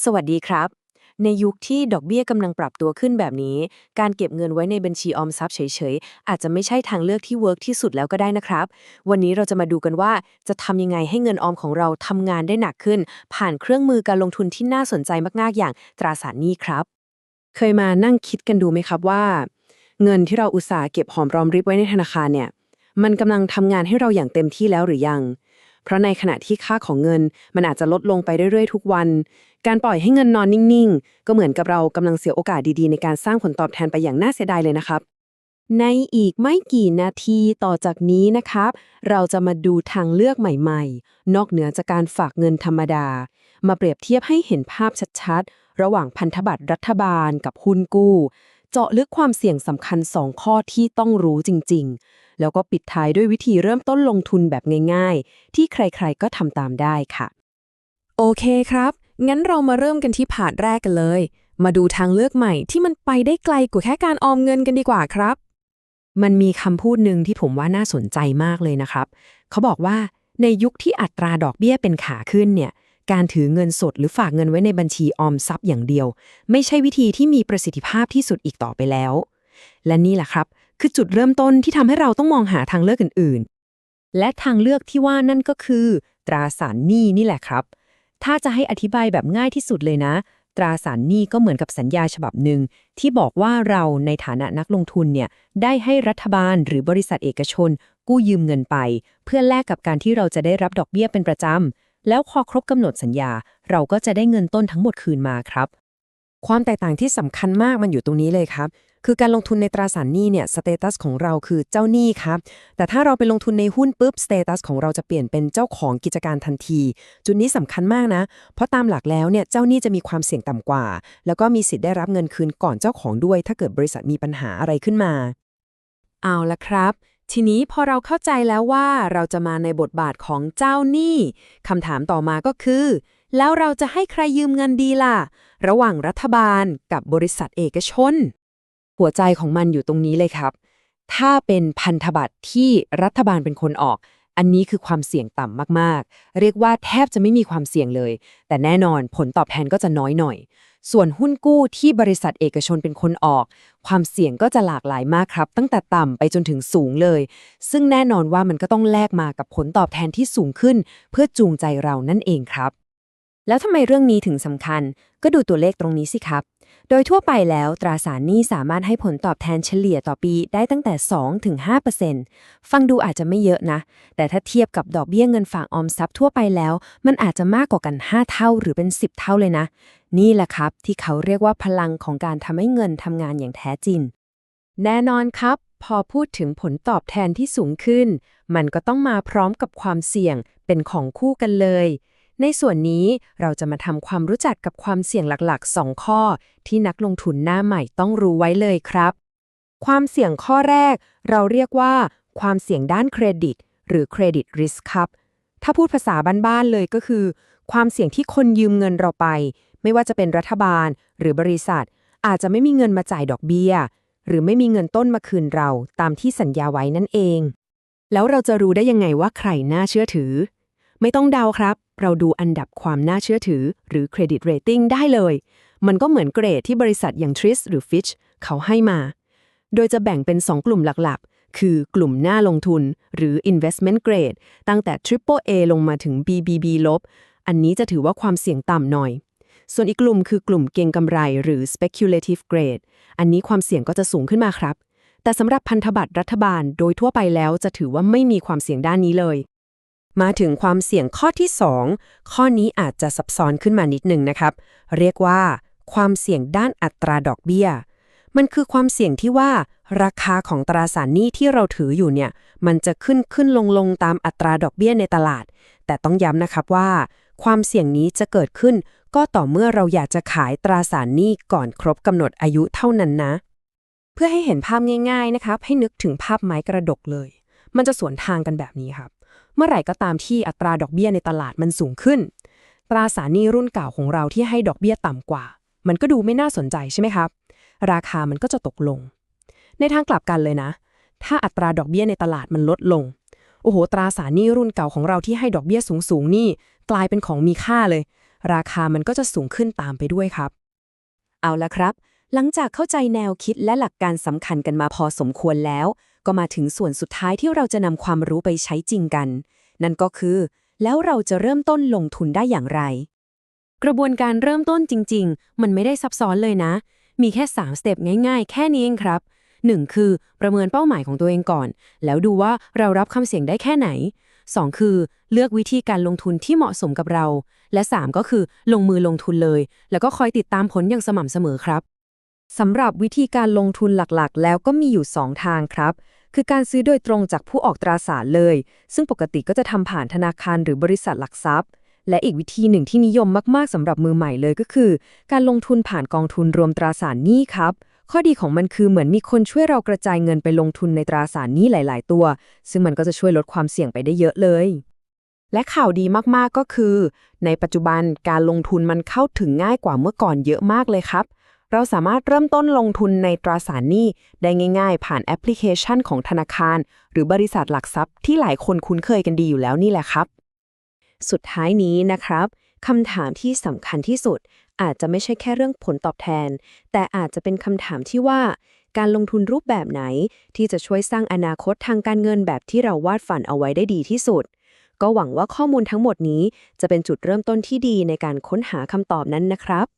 สวัสดีครับ ในยุคที่ดอกเบี้ยกำลังปรับตัวขึ้นแบบนี้ การเก็บเงินไว้ในบัญชีออมทรัพย์เฉยๆ อาจจะไม่ใช่ทางเลือกที่เวิร์กที่สุดแล้วก็ได้นะครับ วันนี้เราจะมาดูกันว่าจะทำยังไงให้เงินออมของเราทำงานได้หนักขึ้น ผ่านเครื่องมือการลงทุนที่น่าสนใจมากๆ อย่างตราสารหนี้ครับ เคยมานั่งคิดกันดูไหมครับว่า เงินที่เราอุตส่าห์เก็บหอมรอมริบไว้ในธนาคารเนี่ย มันกำลังทำงานให้เราอย่างเต็มที่แล้วหรือยัง เพราะในขณะที่ค่าของเงินมันอาจจะลดลงไปเรื่อยๆ ทุกวัน การปล่อยให้เงินนอนนิ่งๆ ก็เหมือนกับเรากำลังเสียโอกาสดีๆ ในการสร้างผลตอบแทนไปอย่างน่าเสียดายเลยนะครับ ในอีกไม่กี่นาทีต่อจากนี้นะครับ เราจะมาดูทางเลือกใหม่ๆ นอกเหนือจากการฝากเงินธรรมดา มาเปรียบเทียบให้เห็นภาพชัดๆ ระหว่างพันธบัตรรัฐบาลกับหุ้นกู้เจาะลึกความเสี่ยงสำคัญ 2 ข้อที่ต้องรู้จริงๆ แล้วก็ปิดท้ายด้วยวิธีเริ่มต้นลงทุนแบบง่ายๆ ที่ใครๆก็ทำตามได้ค่ะ โอเคครับ งั้นเรามาเริ่มกันที่ผาดแรกกันเลย มาดูทางเลือกใหม่ที่มันไปได้ไกลกว่าแค่การออมเงินกันดีกว่าครับ มันมีคำพูดหนึ่งที่ผมว่าน่าสนใจมากเลยนะครับ เขาบอกว่าในยุคที่อัตราดอกเบี้ยเป็นขาขึ้นเนี่ยการถือเงินสดหรือฝากเงินไว้ในบัญชีออมทรัพย์อย่างเดียว ไม่ใช่วิธีที่มีประสิทธิภาพที่สุดอีกต่อไปแล้ว และนี่แหละครับ คือจุดเริ่มต้นที่ทำให้เราต้องมองหาทางเลือกอื่นๆ และทางเลือกที่ว่านั่นก็คือ ตราสารหนี้นี่แหละครับ ถ้าจะให้อธิบายแบบง่ายที่สุดเลยนะ ตราสารหนี้ก็เหมือนกับสัญญาฉบับหนึ่งที่บอกว่าเราในฐานะนักลงทุนเนี่ยได้ให้รัฐบาลหรือบริษัทเอกชน กู้ยืมเงินไป เพื่อแลกกับการที่เราจะได้รับดอกเบี้ยเป็นประจำแล้วพอครบกำหนดสัญญา เราก็จะได้เงินต้นทั้งหมดคืนมาครับ ความแตกต่างที่สำคัญมากมันอยู่ตรงนี้เลยครับ คือการลงทุนในตราสารหนี้เนี่ยสเตตัสของเราคือเจ้าหนี้ครับ แต่ถ้าเราไปลงทุนในหุ้นปุ๊บสเตตัสของเราจะเปลี่ยนเป็นเจ้าของกิจการทันที จุดนี้สำคัญมากนะ เพราะตามหลักแล้วเนี่ยเจ้าหนี้จะมีความเสี่ยงต่ำกว่า แล้วก็มีสิทธิ์ได้รับเงินคืนก่อนเจ้าของด้วย ถ้าเกิดบริษัทมีปัญหาอะไรขึ้นมา เอาละครับทีนี้พอเราเข้าใจแล้วว่าเราจะมาในบทบาทของเจ้าหนี้คำถามต่อมาก็คือ แล้วเราจะให้ใครยืมเงินดีล่ะ ระหว่างรัฐบาลกับบริษัทเอกชน หัวใจของมันอยู่ตรงนี้เลยครับ ถ้าเป็นพันธบัตรที่รัฐบาลเป็นคนออก อันนี้คือความเสี่ยงต่ำมากๆ เรียกว่าแทบจะไม่มีความเสี่ยงเลย แต่แน่นอนผลตอบแทนก็จะน้อยหน่อย ส่วนหุ้นกู้ที่บริษัทเอกชนเป็นคนออก ความเสี่ยงก็จะหลากหลายมากครับ ตั้งแต่ต่ำไปจนถึงสูงเลย ซึ่งแน่นอนว่ามันก็ต้องแลกมากับผลตอบแทนที่สูงขึ้น เพื่อจูงใจเรานั่นเองครับ แล้วทำไมเรื่องนี้ถึงสำคัญ ก็ดูตัวเลขตรงนี้สิครับ โดยทั่วไปแล้วตราสารหนี้สามารถให้ผลตอบแทนเฉลี่ยต่อปีได้ตั้งแต่ 2-5%ฟังดูอาจจะไม่เยอะนะ แต่ถ้าเทียบกับดอกเบี้ยเงินฝากออมทรัพย์ทั่วไปแล้ว มันอาจจะมากกว่ากัน 5 เท่าหรือเป็น 10 เท่าเลยนะ นี่แหละครับ ที่เขาเรียกว่าพลังของการทำให้เงินทำงานอย่างแท้จริง แน่นอนครับ พอพูดถึงผลตอบแทนที่สูงขึ้น มันก็ต้องมาพร้อมกับความเสี่ยงเป็นของคู่กันเลย ในส่วนนี้เราจะมาทำความรู้จักกับความเสี่ยงหลักๆ 2 ข้อ ที่นักลงทุนหน้าใหม่ต้องรู้ไว้เลยครับ ความเสี่ยงข้อแรก เราเรียกว่า ความเสี่ยงด้านเครดิต หรือเครดิตริสครับ ถ้าพูดภาษาบ้านๆเลยก็คือ ความเสี่ยงที่คนยืมเงินเราไป ไม่ว่าจะเป็นรัฐบาล หรือบริษัท อาจจะไม่มีเงินมาจ่ายดอกเบี้ย หรือไม่มีเงินต้นมาคืนเราตามที่สัญญาไว้นั่นเอง แล้วเราจะรู้ได้ยังไงว่าใครน่าเชื่อถือ ไม่ต้องเดาครับ เราดูอันดับความน่าเชื่อถือ หรือเครดิตเรตติ้งได้เลย มันก็เหมือนเกรดที่บริษัทอย่าง Tris หรือ Fitch เขาให้มา โดยจะแบ่งเป็น 2 กลุ่มหลักๆ คือกลุ่มหน้าลงทุน หรือ investment grade ตั้งแต่ Triple A ลงมาถึง BBB ลบ อันนี้จะถือว่าความเสี่ยงต่ำหน่อย ส่วนอีกกลุ่มคือกลุ่มเก็งกำไร หรือ speculative grade อันนี้ความเสี่ยงก็จะสูงขึ้นมาครับแต่สำหรับพันธบัตรรัฐบาลโดยทั่วไปแล้วจะถือว่าไม่มีความเสี่ยงด้านนี้เลย มาถึงความเสี่ยงข้อที่ 2 ข้อนี้อาจจะซับซ้อนขึ้นมานิดหนึ่งนะครับ เรียกว่า ความเสี่ยงด้านอัตราดอกเบี้ย มันคือความเสี่ยงที่ว่า ราคาของตราสารหนี้ที่เราถืออยู่เนี่ย มันจะขึ้นขึ้นลงลงตามอัตราดอกเบี้ยในตลาด แต่ต้องย้ำนะครับว่า ความเสี่ยงนี้จะเกิดขึ้น ก็ต่อเมื่อเราอยากจะขายตราสารหนี้ก่อนครบกำหนดอายุเท่านั้นนะ เพื่อให้เห็นภาพง่าย ๆนะครับ ให้นึกถึงภาพไม้กระดกเลย มันจะสวนทางกันแบบนี้ครับ เมื่อไหร่ก็ตามที่อัตราดอกเบี้ยในตลาดมันสูงขึ้น ตราสารหนี้รุ่นเก่าของเราที่ให้ดอกเบี้ยต่ำกว่า มันก็ดูไม่น่าสนใจใช่ไหมครับ ราคามันก็จะตกลง ในทางกลับกันเลยนะ ถ้าอัตราดอกเบี้ยในตลาดมันลดลง โอ้โห ตราสารหนี้รุ่นเก่าของเราที่ให้ดอกเบี้ยสูงๆนี่กลายเป็นของมีค่าเลย ราคามันก็จะสูงขึ้นตามไปด้วยครับ เอาละครับ หลังจากเข้าใจแนวคิดและหลักการสำคัญกันมาพอสมควรแล้ว ก็มาถึงส่วนสุดท้ายที่เราจะนำความรู้ไปใช้จริงกัน นั่นก็คือ แล้วเราจะเริ่มต้นลงทุนได้อย่างไร กระบวนการเริ่มต้นจริง ๆ มันไม่ได้ซับซ้อนเลยนะ มีแค่ 3 สเต็ปง่ายๆ แค่นี้เองครับ 1. คือประเมินเป้าหมายของตัวเองก่อน แล้วดูว่าเรารับคำเสี่ยงได้แค่ไหน 2. คือเลือกวิธีการลงทุนที่เหมาะสมกับเรา และ 3 ก็คือลงมือลงทุนเลย แล้วก็คอยติดตามผลอย่างสม่ำเสมอครับ สำหรับวิธีการลงทุนหลักๆ แล้วก็มีอยู่ 2 ทางครับ คือการซื้อโดยตรงจากผู้ออกตราสารเลย ซึ่งปกติก็จะทำผ่านธนาคารหรือบริษัทหลักทรัพย์ และอีกวิธีหนึ่งที่นิยมมากๆสำหรับมือใหม่เลยก็คือ การลงทุนผ่านกองทุนรวมตราสารหนี้ครับข้อดีของมันคือเหมือนมีคนช่วยเรากระจายเงินไปลงทุนในตราสารหนี้หลาย ๆ ตัว ซึ่งมันก็จะช่วยลดความเสี่ยงไปได้เยอะเลย และข่าวดีมาก ๆ ก็คือ ในปัจจุบันการลงทุนมันเข้าถึงง่ายกว่าเมื่อก่อนเยอะมากเลยครับ เราสามารถเริ่มต้นลงทุนในตราสารหนี้ได้ง่ายๆ ผ่านแอปพลิเคชันของธนาคาร หรือบริษัทหลักทรัพย์ที่หลายคนคุ้นเคยกันดีอยู่แล้วนี่แหละครับ สุดท้ายนี้นะครับคำถามที่สำคัญที่สุด อาจจะไม่ใช่แค่เรื่องผลตอบแทน แต่อาจจะเป็นคำถามที่ว่า การลงทุนรูปแบบไหน ที่จะช่วยสร้างอนาคตทางการเงินแบบที่เราวาดฝันเอาไว้ได้ดีที่สุด ก็หวังว่าข้อมูลทั้งหมดนี้ จะเป็นจุดเริ่มต้นที่ดีในการค้นหาคำตอบนั้นนะครับ